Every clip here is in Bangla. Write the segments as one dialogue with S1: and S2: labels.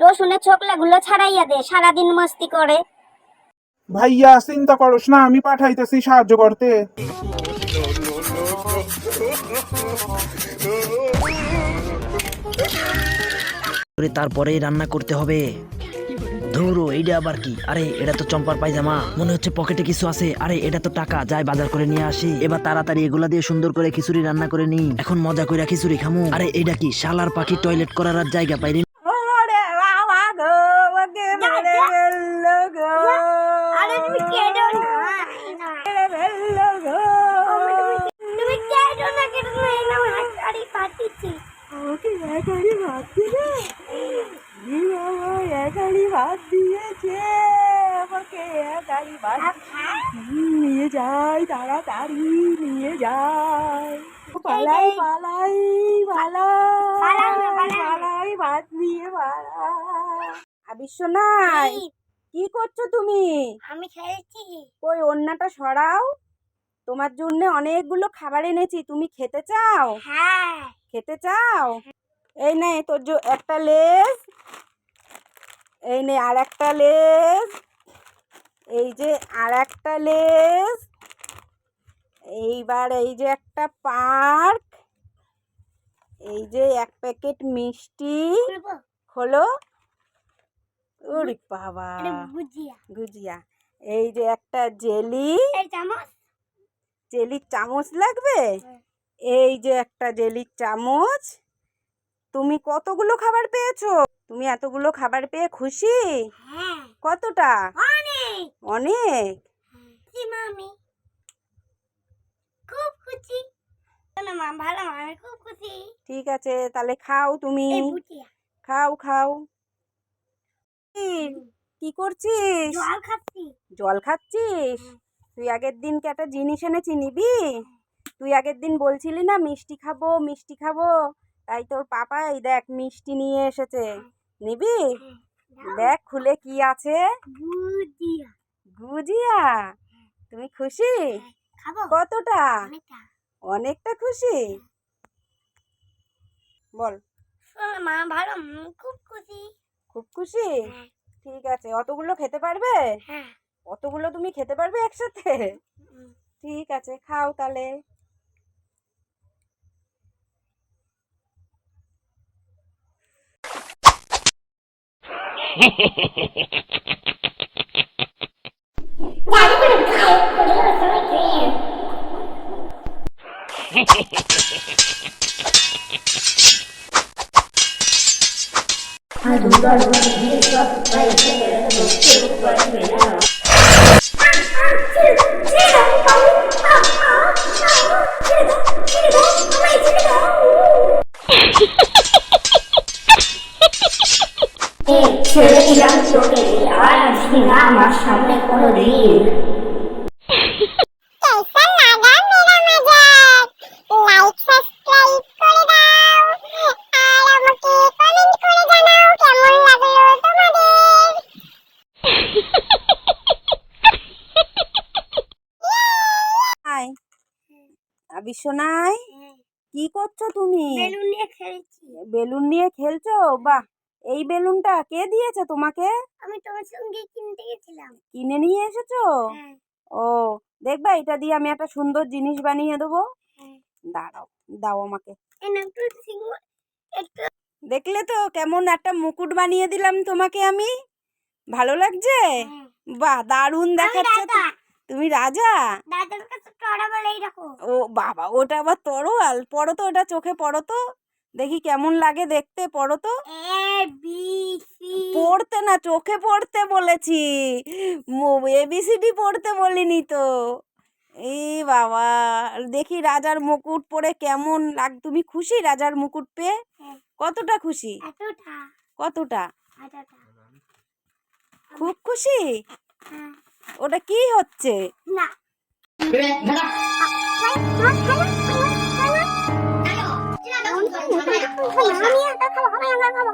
S1: রসুনের ছোকলা গুলো ছাড়াইয়া দে সারাদিন মস্তি করে।
S2: ভাইয়া চিন্তা করস না আমি পাঠাইতেছি সাহায্য করতে।
S3: তারপরে তারপরেই রান্না করতে হবে। ধরো এইটা আবার কি? আরে, এটা তো চম্পার পায়জামা। মনে হচ্ছে পকেটে কিছু আছে। আরে, এটা তো টাকা। যাই বাজার করে নিয়ে আসি। এবার তাড়াতাড়ি এগুলা দিয়ে সুন্দর করে খিচুড়ি রান্না করে নি এখন মজা করে খিচুড়ি খামু। আরে এটা কি? শালার পাখি টয়লেট করার জায়গা পাইনি
S1: আরে তুমি কেঁদো না তুমি কেঁদো না কেঁদো না এই নাও হাঁড়ি পাঠিয়েছি
S4: নিয়ে যাই তাড়াতাড়ি নিয়ে যাই। পালাই পালাই পালাই ভাত নিয়ে পালাই। আবিশ্ব নাই কি? করছ তুমি?
S1: আমি খেলছি।
S4: ওই অন্যটা সরাও। তোমার জন্য অনেকগুলো খাবার এনেছি তুমি খেতে চাও?
S1: হ্যাঁ।
S4: খেতে চাও? এই নে তোর জন্য একটা লেজ। এই নে আর একটা লেজ। এই যে আর একটা লেজ। এইবার এই যে একটা পার্ক। এই যে এক প্যাকেট মিষ্টি। হলো ওরে বাবা। গুজিয়া। এই যে একটা জেলি।
S1: চামচ।
S4: জেলির চামচ লাগবে?
S1: হ্যাঁ।
S4: এই যে একটা জেলির চামচ। তুমি কতগুলো খাবার পেয়েছ? তুমি এতগুলো খাবার পেয়ে খুশি?
S1: হ্যাঁ।
S4: কতটা?
S1: অনেক। খুব খুশি।
S4: ঠিক আছে তাহলে খাও তুমি। খাও খাও। কি, কি করছিস?
S1: জল খাচ্ছি।
S4: জল খাচ্ছিস? তুই আগের দিনকে একটা জিনিস এনেছি নিবি? তুই আগের দিন বলছিলি না মিষ্টি খাব মিষ্টি খাব। তাই তোর পাপা এই দেখ মিষ্টি নিয়ে এসেছে। নিবি? দেখ খুলে কি আছে। গুজিয়া। তুমি খুশি?
S1: খাব।
S4: কতটা?
S1: অনেকটা।
S4: অনেকটা খুশি? বল।
S1: মা ভালো খুব খুশি।
S4: খুব খুশি?
S1: হ্যাঁ।
S4: ঠিক আছে অতগুলো খেতে পারবে?
S1: হ্যাঁ।
S4: অতগুলো তুমি খেতে পারবে একসাথে? ঠিক আছে খাও তাহলে।
S1: ছেড়ে ছেড়েছিলাম তোকে আর আসবি না আমার সামনে
S4: কোনো দিন করছ তুমি?
S1: বেলুন নিয়ে খেলছি।
S4: বেলুন নিয়ে খেলছো? বাহ। এই বেলুনটা কে দিয়েছে তোমাকে?
S1: আমি তোমার সঙ্গে কিনতে গেছিলাম।
S4: কিনে নিয়ে এসেছ?
S1: হ্যাঁ।
S4: ও দেখবা এটা দিয়ে আমি একটা সুন্দর জিনিস বানিয়ে দেবো।
S1: হ্যাঁ।
S4: দাঁড়াও দাও আমাকে। দেখলে তো কেমন একটা মুকুট বানিয়ে দিলাম তোমাকে আমি। ভালো লাগছে?
S1: হ্যাঁ।
S4: বাহ দারুণ দেখাচ্ছে তুমি। রাজা? ও বাবা ওটা আবার তরোয়াল? পড়ো তো ওটা চোখে পড়ো তো। দেখি কেমন লাগে দেখতে পড়ো তো
S1: এ বি সি
S4: পড়তে না চোখে পড়তে বলেছি এবিসিডি পড়তে বলিনি তো এই বাবা দেখি রাজার মুকুট পরে কেমন লাগ তুমি খুশি রাজার মুকুট পেয়ে
S1: হ্যাঁ।
S4: কতটা খুশি কতটা খুব খুশি
S1: হ্যাঁ
S4: ওটা কি হচ্ছে
S1: না
S5: 你看妈咪，刚看我好像
S1: 刚看我。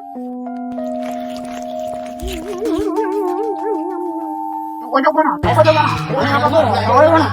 S1: 叫班长，我叫班长，
S5: 我叫班长，